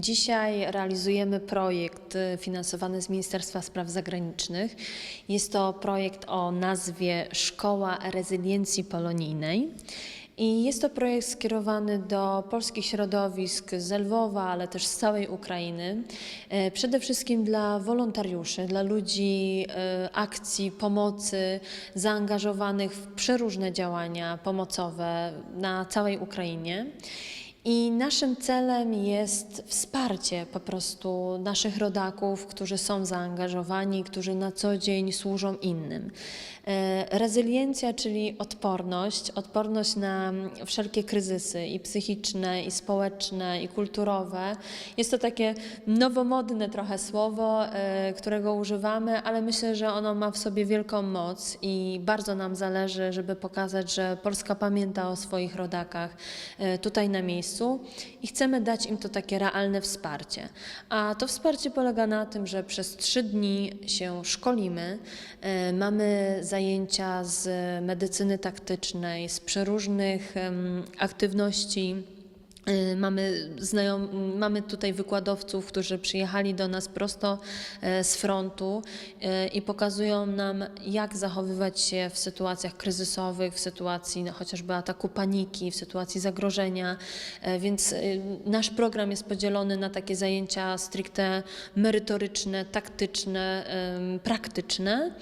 Dzisiaj realizujemy projekt y, finansowany z Ministerstwa Spraw Zagranicznych. Jest to projekt o nazwie Szkoła Rezyliencji Polonijnej. I jest to projekt skierowany do polskich środowisk z Lwowa, ale też z całej Ukrainy. E, Przede wszystkim dla wolontariuszy, dla ludzi e, akcji pomocy, zaangażowanych w przeróżne działania pomocowe na całej Ukrainie. I naszym celem jest wsparcie po prostu naszych rodaków, którzy są zaangażowani, którzy na co dzień służą innym. E, Rezyliencja, czyli odporność, odporność na wszelkie kryzysy i psychiczne, i społeczne, i kulturowe. Jest to takie nowomodne trochę słowo, e, którego używamy, ale myślę, że ono ma w sobie wielką moc i bardzo nam zależy, żeby pokazać, że Polska pamięta o swoich rodakach e, tutaj na miejscu i chcemy dać im to takie realne wsparcie. A to wsparcie polega na tym, że przez trzy dni się szkolimy, e, mamy zajęcia z medycyny taktycznej, z przeróżnych aktywności. Y, Mamy, znajom, mamy tutaj wykładowców, którzy przyjechali do nas prosto e, z frontu e, i pokazują nam, jak zachowywać się w sytuacjach kryzysowych, w sytuacji no, chociażby ataku paniki, w sytuacji zagrożenia. E, Więc y, nasz program jest podzielony na takie zajęcia stricte merytoryczne, taktyczne, praktyczne,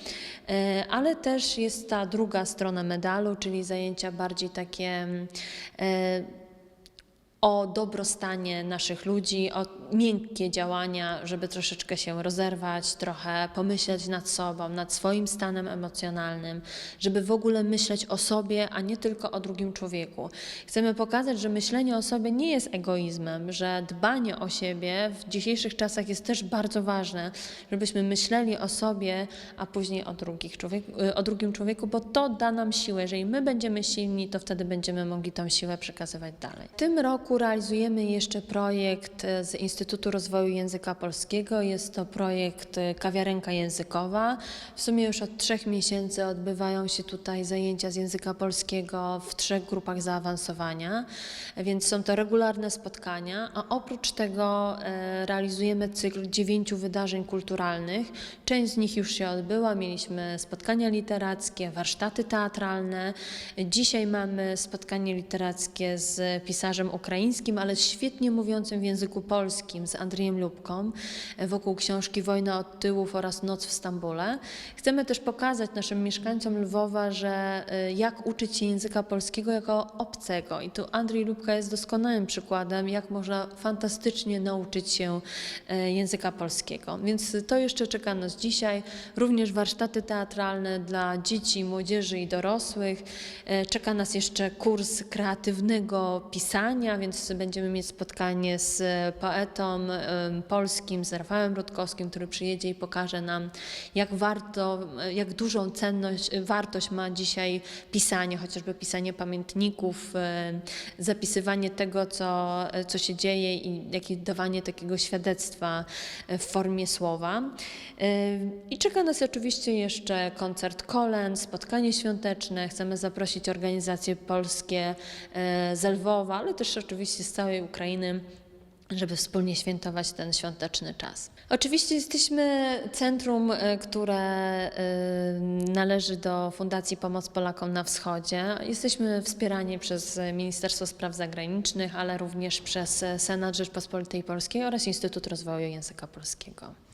ale też jest ta druga strona medalu, czyli zajęcia bardziej takie. O dobrostanie naszych ludzi, o miękkie działania, żeby troszeczkę się rozerwać, trochę pomyśleć nad sobą, nad swoim stanem emocjonalnym, żeby w ogóle myśleć o sobie, a nie tylko o drugim człowieku. Chcemy pokazać, że myślenie o sobie nie jest egoizmem, że dbanie o siebie w dzisiejszych czasach jest też bardzo ważne, żebyśmy myśleli o sobie, a później o, drugich człowiek, o drugim człowieku, bo to da nam siłę. Jeżeli my będziemy silni, to wtedy będziemy mogli tą siłę przekazywać dalej. W tym roku realizujemy jeszcze projekt e, z Instytutu Rozwoju Języka Polskiego. Jest to projekt e, Kawiarenka Językowa. W sumie już od trzech miesięcy odbywają się tutaj zajęcia z języka polskiego w trzech grupach zaawansowania, więc są to regularne spotkania, a oprócz tego e, realizujemy cykl dziewięciu wydarzeń kulturalnych. Część z nich już się odbyła. Mieliśmy spotkania literackie, warsztaty teatralne. Dzisiaj mamy spotkanie literackie z pisarzem ukraińskim, ale świetnie mówiącym w języku polskim, z Andrzejem Lubką, wokół książki Wojna od tyłów oraz Noc w Stambule. Chcemy też pokazać naszym mieszkańcom Lwowa, że e, jak uczyć się języka polskiego jako obcego. I tu Andrzej Lubka jest doskonałym przykładem, jak można fantastycznie nauczyć się e, języka polskiego. Więc to jeszcze czeka nas dzisiaj. Również warsztaty teatralne dla dzieci, młodzieży i dorosłych. E, Czeka nas jeszcze kurs kreatywnego pisania, więc będziemy mieć spotkanie z poetą polskim, z Rafałem Rutkowskim, który przyjedzie i pokaże nam, jak warto, jak dużą cenność, wartość ma dzisiaj pisanie, chociażby pisanie pamiętników, e, zapisywanie tego, co, co się dzieje i jakie dawanie takiego świadectwa w formie słowa. E, I czeka nas oczywiście jeszcze koncert Kolen, spotkanie świąteczne. Chcemy zaprosić organizacje polskie e, z Lwowa, ale też oczywiście z całej Ukrainy żeby wspólnie świętować ten świąteczny czas. Oczywiście jesteśmy centrum, e, które e, należy do Fundacji Pomoc Polakom na Wschodzie. Jesteśmy wspierani przez Ministerstwo Spraw Zagranicznych, ale również przez Senat Rzeczpospolitej Polskiej oraz Instytut Rozwoju Języka Polskiego.